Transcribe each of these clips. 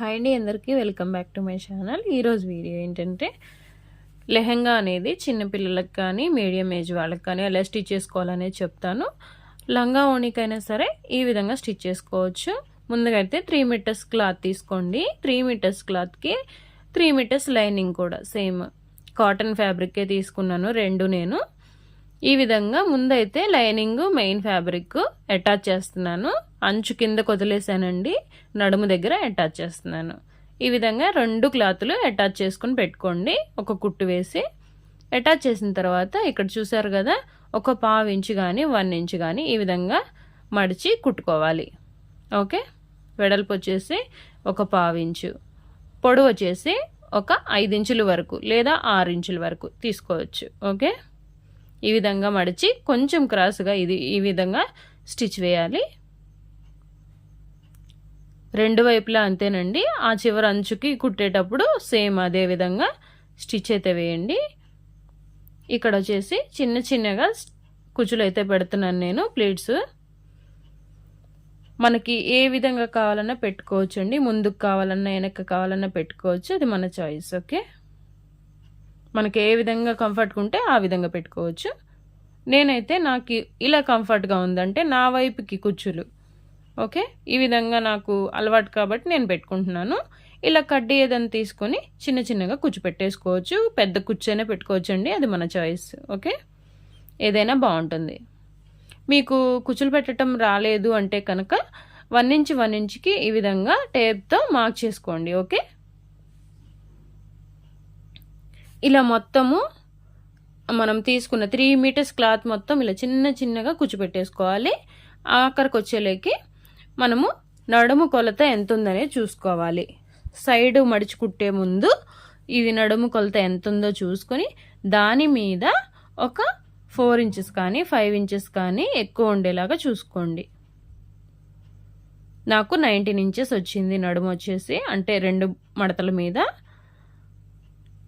Hi అండి అందరికీ welcome back to my channel. ఈరోజు వీడియో ఏంటంటే లెహంగా అనేది చిన్నపిల్లలకు కానీ మీడియం ఏజ్ వాళ్ళకి కానీ ఎలా స్టిచ్ చేసుకోవాలనేది చెప్తాను. లంగా ఓణికైనా సరే ఈ విధంగా స్టిచ్ చేసుకోవచ్చు. ముందుగా అయితే త్రీ మీటర్స్ క్లాత్ తీసుకోండి. త్రీ మీటర్స్ క్లాత్కి త్రీ మీటర్స్ లైనింగ్ కూడా సేమ్. కాటన్ ఫ్యాబ్రికే తీసుకున్నాను రెండు నేను. ఈ విధంగా ముందైతే లైనింగ్ మెయిన్ ఫ్యాబ్రిక్ అటాచ్ చేస్తున్నాను. అంచు కింద వదిలేసానండి నడుము దగ్గర అటాచ్ చేస్తున్నాను. ఈ విధంగా రెండు క్లాతులు అటాచ్ చేసుకుని పెట్టుకోండి. ఒక కుట్టు వేసి అటాచ్ చేసిన తర్వాత ఇక్కడ చూసారు కదా ఒక పావు ఇంచు కానీ వన్ ఇంచు కానీ ఈ విధంగా మడిచి కుట్టుకోవాలి. ఓకే? వెడల్పు వచ్చేసి ఒక పావు ఇంచు. పొడవు వచ్చేసి ఒక ఐదు ఇంచుల వరకు లేదా ఆరు ఇంచుల వరకు తీసుకోవచ్చు. ఓకే? ఈ విధంగా మడిచి కొంచెం క్రాస్గా ఇది ఈ విధంగా స్టిచ్ వేయాలి. రెండు వైపులా అంతేనండి. ఆ చివరి అంచుకి కుట్టేటప్పుడు సేమ్ అదే విధంగా స్టిచ్ అయితే వేయండి. ఇక్కడ వచ్చేసి చిన్న చిన్నగా కుచ్చులు అయితే పెడుతున్నాను నేను ప్లేట్స్. మనకి ఏ విధంగా కావాలన్నా పెట్టుకోవచ్చు అండి ముందుకు కావాలన్నా వెనక్కి కావాలన్నా పెట్టుకోవచ్చు. అది మన చాయిస్ ఓకే? మనకి ఏ విధంగా కంఫర్ట్గా ఉంటే ఆ విధంగా పెట్టుకోవచ్చు. నేనైతే నాకు ఇలా కంఫర్ట్గా ఉందంటే నా వైపుకి కుచ్చులు. ఓకే? ఈ విధంగా నాకు అలవాటు కాబట్టి నేను పెట్టుకుంటున్నాను. ఇలా కడ్డీ ఏదైనా తీసుకొని చిన్న చిన్నగా కుచ్చు పెట్టేసుకోవచ్చు. పెద్ద కుచ్చైనా పెట్టుకోవచ్చు అండి అది మన చాయిస్. ఓకే? ఏదైనా బాగుంటుంది. మీకు కుచ్చులు పెట్టడం రాలేదు అంటే కనుక వన్ ఇంచ్ వన్ ఇంచ్కి ఈ విధంగా టేప్తో మార్క్ చేసుకోండి. ఓకే? ఇలా మొత్తము మనం తీసుకున్న త్రీ మీటర్స్ క్లాత్ మొత్తం ఇలా చిన్న చిన్నగా కూర్చోపెట్టేసుకోవాలి ఆఖరికి వచ్చేలేకి మనము నడుము కొలత ఎంత చూసుకోవాలి. సైడ్ మడిచి కుట్టే ముందు ఇది నడుము కొలత ఎంత ఉందో చూసుకొని దాని మీద ఒక ఫోర్ ఇంచెస్ కానీ ఫైవ్ ఇంచెస్ కానీ ఎక్కువ ఉండేలాగా చూసుకోండి. నాకు నైన్టీన్ ఇంచెస్ వచ్చింది నడుము వచ్చేసి అంటే రెండు మడతల మీద.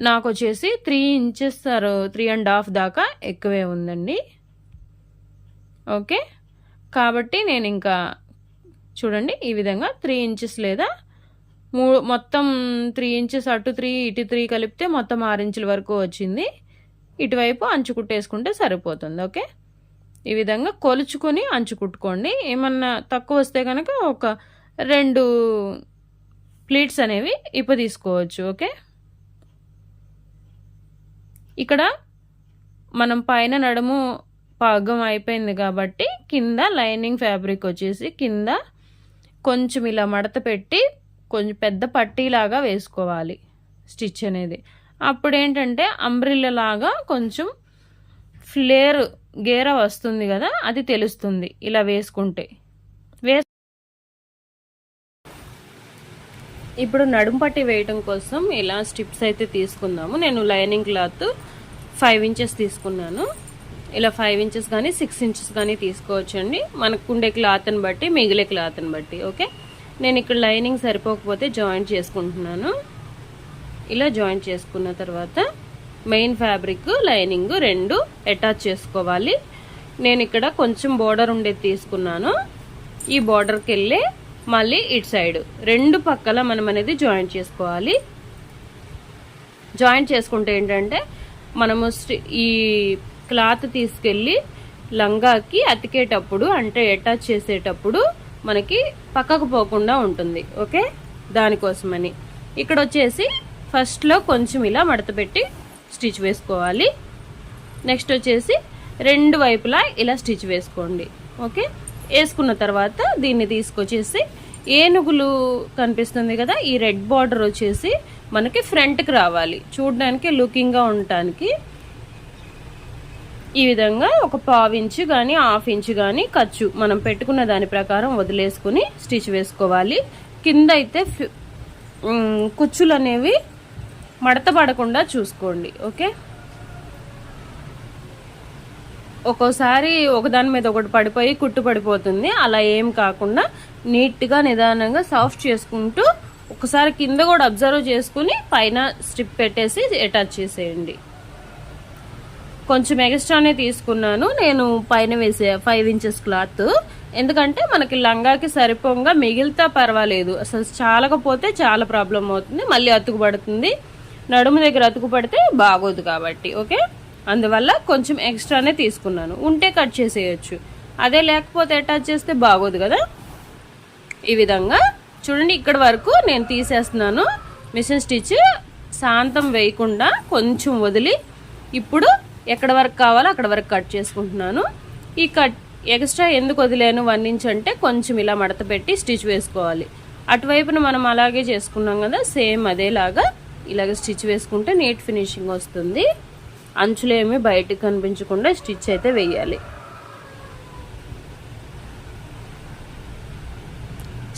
నాకు వచ్చేసి three inches three and half దాకా ఎక్కువే ఉందండి. ఓకే? కాబట్టి నేను ఇంకా చూడండి ఈ విధంగా త్రీ ఇంచెస్ లేదా మూ మొత్తం త్రీ ఇంచెస్ అటు త్రీ ఇటు త్రీ కలిపితే మొత్తం ఆరు ఇంచుల వరకు వచ్చింది. ఇటువైపు అంచు కుట్టేసుకుంటే సరిపోతుంది ఓకే? ఈ విధంగా కొలుచుకొని అంచు కుట్టుకోండి. ఏమన్నా తక్కువ వస్తే కనుక ఒక రెండు ప్లీట్స్ అనేవి ఇప్ప తీసుకోవచ్చు ఓకే? ఇక్కడ మనం పైన నడుము పాగం అయిపోయింది కాబట్టి కింద లైనింగ్ ఫ్యాబ్రిక్ వచ్చేసి కింద కొంచెం ఇలా మడత పెట్టి కొంచెం పెద్ద పట్టీలాగా వేసుకోవాలి స్టిచ్ అనేది. అప్పుడు ఏంటంటే అంబ్రిల్లలాగా కొంచెం ఫ్లేర్ గేర వస్తుంది కదా అది తెలుస్తుంది ఇలా వేసుకుంటే. వేసు ఇప్పుడు నడుము పట్టి వేయటం కోసం ఇలా స్టిప్స్ అయితే తీసుకుందాము. నేను లైనింగ్ క్లాత్ ఫైవ్ ఇంచెస్ తీసుకున్నాను. ఇలా ఫైవ్ ఇంచెస్ కానీ సిక్స్ ఇంచెస్ కానీ తీసుకోవచ్చండి. మనకు ఉండే క్లాత్ని బట్టి మిగిలే క్లాత్ని బట్టి ఓకే నేను ఇక్కడ లైనింగ్ సరిపోకపోతే జాయింట్ చేసుకుంటున్నాను. ఇలా జాయింట్ చేసుకున్న తర్వాత మెయిన్ ఫ్యాబ్రిక్ లైనింగ్ రెండు అటాచ్ చేసుకోవాలి. నేను ఇక్కడ కొంచెం బోర్డర్ ఉండేది తీసుకున్నాను. ఈ బోర్డర్కి వెళ్ళి మళ్ళీ ఇటు సైడ్ రెండు పక్కల మనం అనేది జాయింట్ చేసుకోవాలి. జాయింట్ చేసుకుంటే ఏంటంటే మనము ఈ క్లాత్ తీసుకెళ్ళి లంగాకి అతికేటప్పుడు అంటే అటాచ్ చేసేటప్పుడు మనకి పక్కకు పోకుండా ఉంటుంది. ఓకే? దానికోసమని. ఇక్కడ వచ్చేసి ఫస్ట్లో కొంచెం ఇలా మడతపెట్టి స్టిచ్ వేసుకోవాలి. నెక్స్ట్ వచ్చేసి రెండు వైపులా ఇలా స్టిచ్ వేసుకోండి. ఓకే? వేసుకున్న తర్వాత దీన్ని తీసుకొచ్చేసి ఏనుగులు కనిపిస్తుంది కదా ఈ రెడ్ బార్డర్ వచ్చేసి మనకి ఫ్రంట్కి రావాలి. చూడడానికి లుకింగ్గా ఉండటానికి ఈ విధంగా ఒక పావు ఇంచు కానీ హాఫ్ ఇంచు కానీ ఖర్చు మనం పెట్టుకున్న దాని ప్రకారం వదిలేసుకుని స్టిచ్ వేసుకోవాలి. కింద అయితే కుచ్చులు అనేవి మడత పడకుండా చూసుకోండి ఓకే? ఒక్కోసారి ఒకదాని మీద ఒకటి పడిపోయి కుట్టు పడిపోతుంది. అలా ఏం కాకుండా నీట్గా నిదానంగా సాఫ్ట్ చేసుకుంటూ ఒకసారి కింద కూడా అబ్జర్వ్ చేసుకుని పైన స్ట్రిప్ పెట్టేసి అటాచ్ చేసేయండి. కొంచెం ఎక్స్ట్రానే తీసుకున్నాను. నేను పైన వేసే ఫైవ్ ఇంచెస్ క్లాత్ ఎందుకంటే మనకి లంగాకి సరిపోగా మిగిలితే పర్వాలేదు. అసలు చాలకపోతే చాలా ప్రాబ్లం అవుతుంది. మళ్ళీ అతుకుపడుతుంది నడుము దగ్గర అతుకుపడితే బాగోదు కాబట్టి ఓకే? అందువల్ల కొంచెం ఎక్స్ట్రానే తీసుకున్నాను. ఉంటే కట్ చేసేయచ్చు. అదే లేకపోతే అటాచ్ చేస్తే బాగోదు కదా? ఈ విధంగా చూడండి ఇక్కడ వరకు నేను తీసేస్తున్నాను. మిషన్ స్టిచ్ శాంతం వేయకుండా కొంచెం వదిలి ఇప్పుడు ఎక్కడ వరకు కావాలో అక్కడ వరకు కట్ చేసుకుంటున్నాను. ఈ కట్ ఎక్స్ట్రా ఎందుకు వదిలేను వన్ ఇంచ్ అంటే కొంచెం ఇలా మడత పెట్టి స్టిచ్ వేసుకోవాలి. అటువైపున మనం అలాగే చేసుకున్నాం కదా సేమ్ అదేలాగా ఇలాగ స్టిచ్ వేసుకుంటే నీట్ ఫినిషింగ్ వస్తుంది. అంచులేమి బయటకు కనిపించకుండా స్టిచ్ అయితే వేయాలి.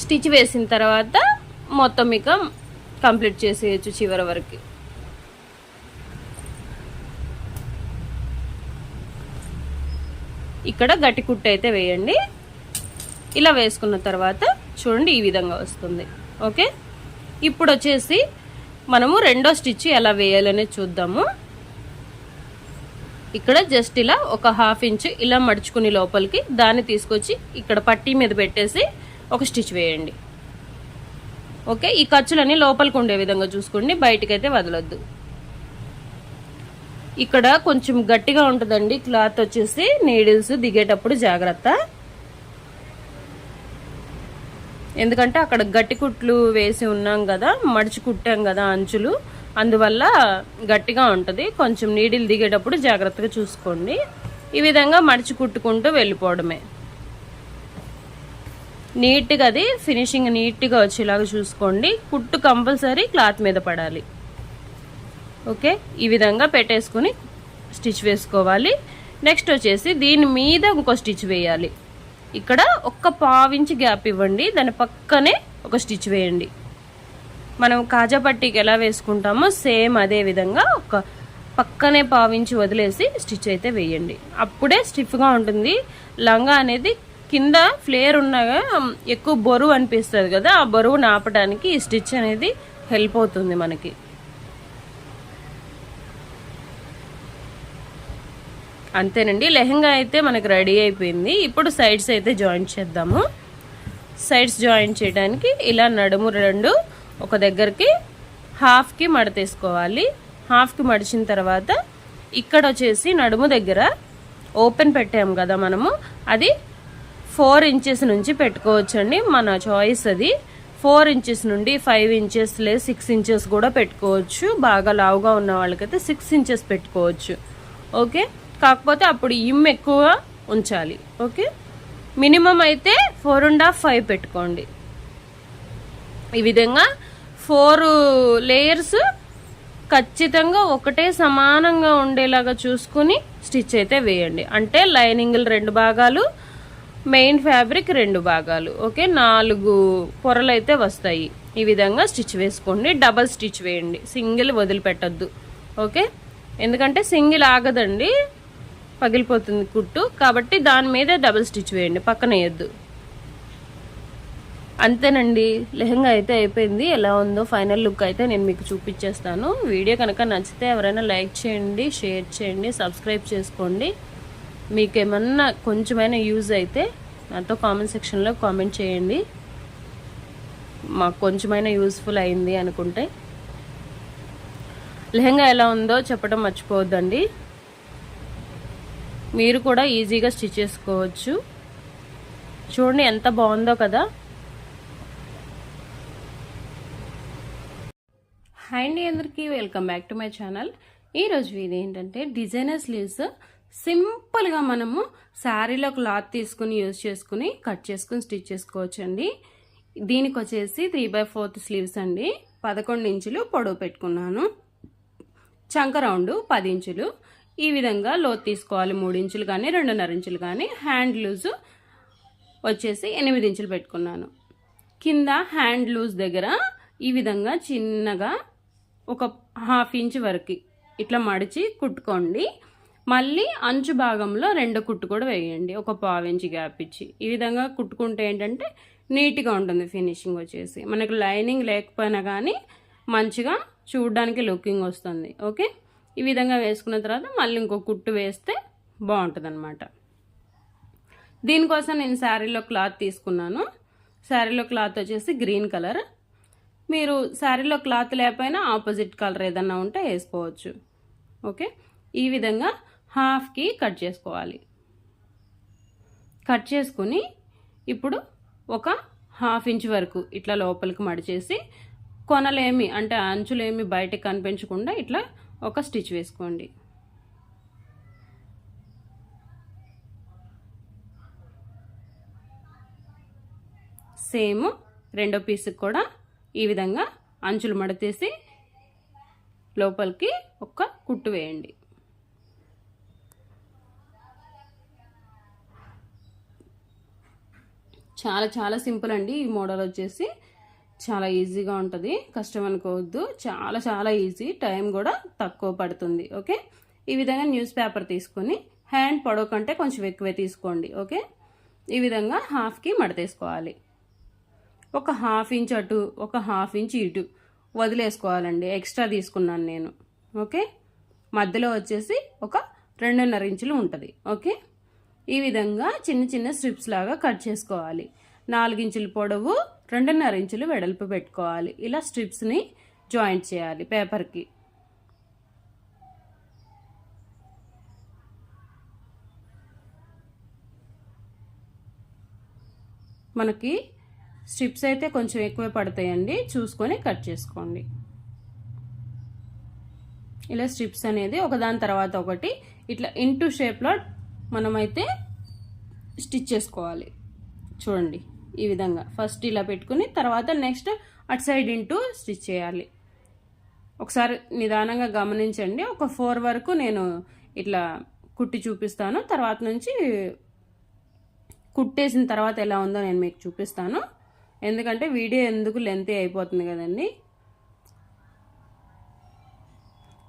స్టిచ్ వేసిన తర్వాత మొత్తం ఇక కంప్లీట్ చేసేయచ్చు చివరి వరకు. ఇక్కడ గట్టి కుట్టు అయితే వేయండి. ఇలా వేసుకున్న తర్వాత చూడండి ఈ విధంగా వస్తుంది. ఓకే? ఇప్పుడు వచ్చేసి మనము రెండో స్టిచ్ ఎలా వేయాలనేది చూద్దాము. ఇక్కడ జస్ట్ ఇలా ఒక హాఫ్ ఇంచ్ ఇలా మడుచుకుని లోపలికి దాన్ని తీసుకొచ్చి ఇక్కడ పట్టీ మీద పెట్టేసి ఒక స్టిచ్ వేయండి. ఓకే? ఈ ఖర్చులన్నీ లోపలికి ఉండే విధంగా చూసుకోండి బయటకైతే వదలొద్దు. ఇక్కడ కొంచెం గట్టిగా ఉంటుందండి క్లాత్ వచ్చేసి నీడిల్స్ దిగేటప్పుడు జాగ్రత్త. ఎందుకంటే అక్కడ గట్టి కుట్లు వేసి ఉన్నాం కదా మడిచి కుట్టాం కదా అంచులు అందువల్ల గట్టిగా ఉంటుంది. కొంచెం నీడిల్ దిగేటప్పుడు జాగ్రత్తగా చూసుకోండి. ఈ విధంగా మడిచి కుట్టుకుంటూ వెళ్ళిపోవడమే. నీట్గా అది ఫినిషింగ్ నీట్గా వచ్చేలాగా చూసుకోండి. కుట్టు కంపల్సరీ క్లాత్ మీద పడాలి. ఓకే? ఈ విధంగా పెట్టేసుకుని స్టిచ్ వేసుకోవాలి. నెక్స్ట్ వచ్చేసి దీని మీద ఇంకో స్టిచ్ వేయాలి. ఇక్కడ ఒక్క పావించి గ్యాప్ ఇవ్వండి. దాని పక్కనే ఒక స్టిచ్ వేయండి. మనం కాజా పట్టీకి ఎలా వేసుకుంటామో సేమ్ అదే విధంగా ఒక పక్కనే పావించి వదిలేసి స్టిచ్ అయితే వేయండి. అప్పుడే స్టిఫ్గా ఉంటుంది. లంగా అనేది కింద ఫ్లేర్ ఉన్నగా ఎక్కువ బరువు అనిపిస్తుంది కదా ఆ బరువు నాపడానికి ఈ స్టిచ్ అనేది హెల్ప్ అవుతుంది మనకి. అంతేనండి. లెహంగా అయితే మనకి రెడీ అయిపోయింది. ఇప్పుడు సైడ్స్ అయితే జాయింట్ చేద్దాము. సైడ్స్ జాయింట్ చేయడానికి ఇలా నడుము రెండు ఒక దగ్గరికి హాఫ్కి మడతేసుకోవాలి హాఫ్కి మడిచిన తర్వాత ఇక్కడ వచ్చేసి నడుము దగ్గర ఓపెన్ పెట్టాము కదా మనము. అది ఫోర్ ఇంచెస్ నుంచి పెట్టుకోవచ్చండి. మన చాయిస్ అది. ఫోర్ ఇంచెస్ నుండి ఫైవ్ ఇంచెస్ లేదు సిక్స్ ఇంచెస్ కూడా పెట్టుకోవచ్చు. బాగా లావుగా ఉన్న వాళ్ళకైతే సిక్స్ ఇంచెస్ పెట్టుకోవచ్చు. ఓకే? కాకపోతే అప్పుడు ఇమ్ ఎక్కువ ఉంచాలి. ఓకే? మినిమం అయితే ఫోర్ అండ్ హాఫ్ ఫైవ్ పెట్టుకోండి. ఈ విధంగా ఫోర్ లేయర్స్ ఖచ్చితంగా ఒకటే సమానంగా ఉండేలాగా చూసుకుని స్టిచ్ అయితే వేయండి. అంటే లైనింగ్లు రెండు భాగాలు మెయిన్ ఫ్యాబ్రిక్ రెండు భాగాలు. ఓకే? నాలుగు పొరలు అయితే వస్తాయి. ఈ విధంగా స్టిచ్ వేసుకోండి. డబల్ స్టిచ్ వేయండి. సింగిల్ వదిలిపెట్టద్దు. ఓకే? ఎందుకంటే సింగిల్ ఆగదండి. పగిలిపోతుంది కుట్టు. కాబట్టి దాని మీదే డబుల్ స్టిచ్ వేయండి. పక్కన వేయద్దు. అంతేనండి. లెహంగా అయితే అయిపోయింది. ఎలా ఉందో ఫైనల్ లుక్ అయితే నేను మీకు చూపించేస్తాను. వీడియో కనుక నచ్చితే ఎవరైనా లైక్ చేయండి షేర్ చేయండి సబ్స్క్రైబ్ చేసుకోండి. మీకు ఏమన్నా కొంచెమైనా యూజ్ అయితే నాతో కామెంట్ సెక్షన్లో కామెంట్ చేయండి. మాకు కొంచెమైనా యూస్ఫుల్ అయింది అనుకుంటే. లెహంగా ఎలా ఉందో చెప్పడం మర్చిపోవద్దండి. మీరు కూడా ఈజీగా స్టిచ్ చేసుకోవచ్చు. చూడండి ఎంత బాగుందో కదా. హాయ్ అండి అందరికీ welcome back to my channel ఈరోజు ఇది ఏంటంటే డిజైనర్ స్లీవ్స్ సింపుల్గా మనము శారీలో క్లాత్ తీసుకుని యూజ్ చేసుకుని కట్ చేసుకుని స్టిచ్ చేసుకోవచ్చు అండి దీనికి వచ్చేసి త్రీ బై ఫోర్త్ స్లీవ్స్ అండి. పదకొండు ఇంచులు పొడవు పెట్టుకున్నాను. చంక రౌండ్ పది ఇంచులు. ఈ విధంగా లోతు తీసుకోవాలి. మూడు ఇంచులు కానీ రెండున్నర ఇంచులు కానీ. హ్యాండ్ లూజ్ వచ్చేసి ఎనిమిది ఇంచులు పెట్టుకున్నాను. కింద హ్యాండ్ లూజ్ దగ్గర ఈ విధంగా చిన్నగా ఒక హాఫ్ ఇంచ్ వరకు ఇట్లా మడిచి కుట్టుకోండి. మళ్ళీ అంచు భాగంలో రెండు కుట్టు కూడా వేయండి. ఒక పావు ఇంచ్ గ్యాప్ ఇచ్చి. ఈ విధంగా కుట్టుకుంటే ఏంటంటే నీట్గా ఉంటుంది ఫినిషింగ్ వచ్చేసి. మనకు లైనింగ్ లేకపోయినా కానీ మంచిగా చూడడానికి లుకింగ్ వస్తుంది. ఓకే? ఈ విధంగా వేసుకున్న తర్వాత మళ్ళీ ఇంకో కుట్టు వేస్తే బాగుంటుంది అనమాట దీనికోసం నేను శారీలో క్లాత్ తీసుకున్నాను. శారీలో క్లాత్ వచ్చేసి గ్రీన్ కలర్. మీరు శారీలో క్లాత్ లేకపోయినా ఆపోజిట్ కలర్ ఏదన్నా ఉంటే వేసుకోవచ్చు. ఓకే? ఈ విధంగా హాఫ్కి కట్ చేసుకోవాలి. కట్ చేసుకుని ఇప్పుడు ఒక హాఫ్ ఇంచ్ వరకు ఇట్లా లోపలికి మడిచేసి కొనలేమి అంటే అంచులేమి బయటకు కనిపించకుండా ఇట్లా ఒక స్టిచ్ వేసుకోండి. సేమ్ రెండో పీస్కి కూడా ఈ విధంగా అంచులు మడతేసి లోపలికి ఒక కుట్టు వేయండి. చాలా చాలా సింపుల్ అండి ఈ మోడల్ వచ్చేసి. చాలా ఈజీగా ఉంటుంది. కష్టం అనుకోవద్దు చాలా చాలా ఈజీ. టైం కూడా తక్కువ పడుతుంది. ఓకే? ఈ విధంగా న్యూస్ పేపర్ తీసుకొని హ్యాండ్ పొడవు కంటే కొంచెం ఎక్కువే తీసుకోండి. ఓకే? ఈ విధంగా హాఫ్కి మడతేసుకోవాలి. ఒక హాఫ్ ఇంచ్ అటు ఒక హాఫ్ ఇంచ్ ఇటు వదిలేసుకోవాలండి. ఎక్స్ట్రా తీసుకున్నాను నేను. ఓకే? మధ్యలో వచ్చేసి ఒక రెండున్నర ఇంచులు ఉంటుంది. ఓకే? ఈ విధంగా చిన్న చిన్న స్ట్రిప్స్ లాగా కట్ చేసుకోవాలి. నాలుగించుల పొడవు రెండున్నర ఇంచులు వెడల్పు పెట్టుకోవాలి. ఇలా స్ట్రిప్స్ని జాయింట్ చేయాలి పేపర్కి మనకి స్ట్రిప్స్ అయితే కొంచెం ఎక్కువే పడతాయండి. చూసుకొని కట్ చేసుకోండి. ఇలా స్ట్రిప్స్ అనేది ఒకదాని తర్వాత ఒకటి ఇట్లా ఇంటూ షేప్లో మనమైతే స్టిచ్ చేసుకోవాలి. చూడండి. ఈ విధంగా. ఫస్ట్ ఇలా పెట్టుకుని తర్వాత నెక్స్ట్ అటు సైడ్ ఇంటూ స్టిచ్ చేయాలి. ఒకసారి నిదానంగా గమనించండి. ఒక ఫోర్ వరకు నేను ఇట్లా కుట్టి చూపిస్తాను. తర్వాత నుంచి కుట్టేసిన తర్వాత ఎలా ఉందో నేను మీకు చూపిస్తాను. ఎందుకంటే వీడియో ఎందుకు లెంత్ అయిపోతుంది కదండి?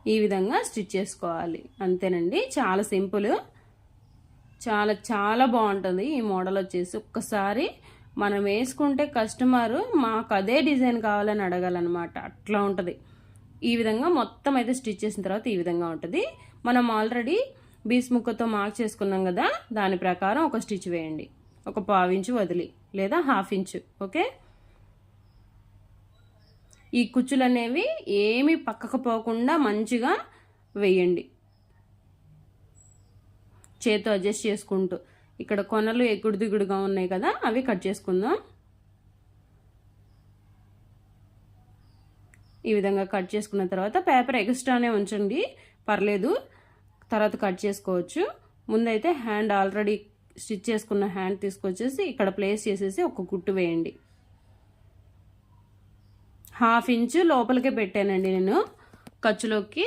ఈ విధంగా స్టిచ్ చేసుకోవాలి. అంతేనండి. చాలా సింపుల్. చాలా చాలా బాగుంటుంది. ఈ మోడల్ వచ్చేసి ఒక్కసారి మనం వేసుకుంటే కస్టమర్ మాకు అదే డిజైన్ కావాలని అడగాలన్నమాట. అట్లా ఉంటుంది. ఈ విధంగా మొత్తం అయితే స్టిచ్ చేసిన తర్వాత ఈ విధంగా ఉంటుంది. మనం ఆల్రెడీ బీస్ ముక్కతో మార్క్ చేసుకున్నాం కదా దాని ప్రకారం ఒక స్టిచ్ వేయండి. ఒక పావు ఇంచు వదిలి లేదా హాఫ్ ఇంచు ఓకే ఈ కుచ్చులు అనేవి ఏమి పక్కకు పోకుండా మంచిగా వేయండి. చేతితో అడ్జస్ట్ చేసుకుంటూ. ఇక్కడ కొనలు ఎగుడు దిగుడుగా ఉన్నాయి కదా అవి కట్ చేసుకుందాం. ఈ విధంగా కట్ చేసుకున్న తర్వాత పేపర్ ఎక్స్ట్రానే ఉంచండి. పర్లేదు తర్వాత కట్ చేసుకోవచ్చు. ముందైతే హ్యాండ్ ఆల్రెడీ స్టిచ్ చేసుకున్న హ్యాండ్ తీసుకొచ్చేసి ఇక్కడ ప్లేస్ చేసేసి ఒక కుట్టు వేయండి. హాఫ్ ఇంచు లోపలికే పెట్టానండి నేను. ఖర్చులోకి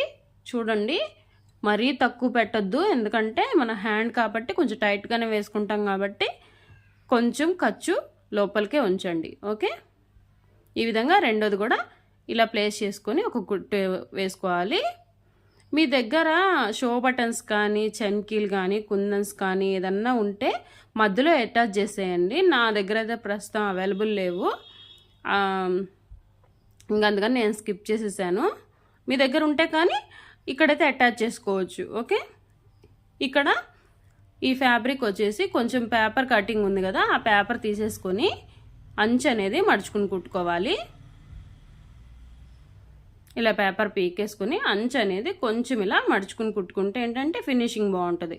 చూడండి. మరీ తక్కువ పెట్టద్దు. ఎందుకంటే మన హ్యాండ్ కాబట్టి కొంచెం టైట్గానే వేసుకుంటాం కాబట్టి కొంచెం ఖర్చు లోపలికే ఉంచండి. ఓకే? ఈ విధంగా రెండోది కూడా ఇలా ప్లేస్ చేసుకొని ఒక గుట్టు వేసుకోవాలి. మీ దగ్గర షో బటన్స్ కానీ చమ్కీలు కానీ కుందన్స్ కానీ ఏదన్నా ఉంటే మధ్యలో అటాచ్ చేసేయండి. నా దగ్గర అయితే ప్రస్తుతం అవైలబుల్ లేవు. ఇంకా అందుకని నేను స్కిప్ చేసేసాను. మీ దగ్గర ఉంటే కానీ ఇక్కడైతే అటాచ్ చేసుకోవచ్చు ఓకే ఇక్కడ ఈ ఫ్యాబ్రిక్ వచ్చేసి కొంచెం పేపర్ కటింగ్ ఉంది కదా ఆ పేపర్ తీసేసుకొని అంచు అనేది మడుచుకుని కుట్టుకోవాలి. ఇలా పేపర్ పీకేసుకుని అంచు అనేది కొంచెం ఇలా మడుచుకుని కుట్టుకుంటే ఏంటంటే ఫినిషింగ్ బాగుంటుంది.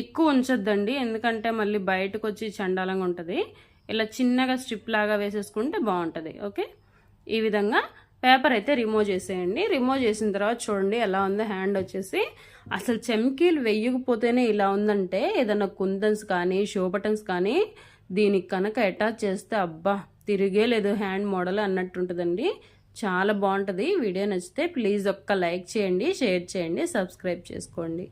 ఎక్కువ ఉంచొద్దండి ఎందుకంటే మళ్ళీ బయటకు వచ్చి చండాలంగా ఉంటుంది. ఇలా చిన్నగా స్ట్రిప్ లాగా వేసేసుకుంటే బాగుంటుంది ఓకే? ఈ విధంగా పేపర్ అయితే రిమూవ్ చేసేయండి. రిమూవ్ చేసిన తర్వాత చూడండి ఎలా ఉందో హ్యాండ్ వచ్చేసి అసలు చెమ్కీలు వెయ్యకపోతేనే ఇలా ఉందంటే ఏదైనా కుందన్స్ కానీ షో బటన్స్ కానీ దీనికి కనుక అటాచ్ చేస్తే అబ్బా తిరిగే లేదు హ్యాండ్ మోడల్ అన్నట్టుంటుందండి చాలా బాగుంటుంది. వీడియో నచ్చితే ప్లీజ్ ఒక్క లైక్ చేయండి షేర్ చేయండి సబ్స్క్రైబ్ చేసుకోండి.